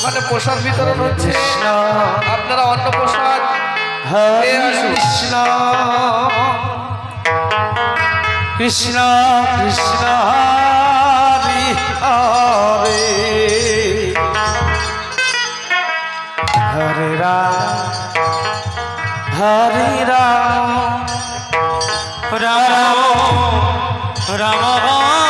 ওখানে প্রসাদ বিতরণ হচ্ছে। আপনারা অন্ন প্রসাদ। কৃষ্ণ। কৃষ্ণ কৃষ্ণ হরি হরে। হরে রাম হরে রাম রাম রাম।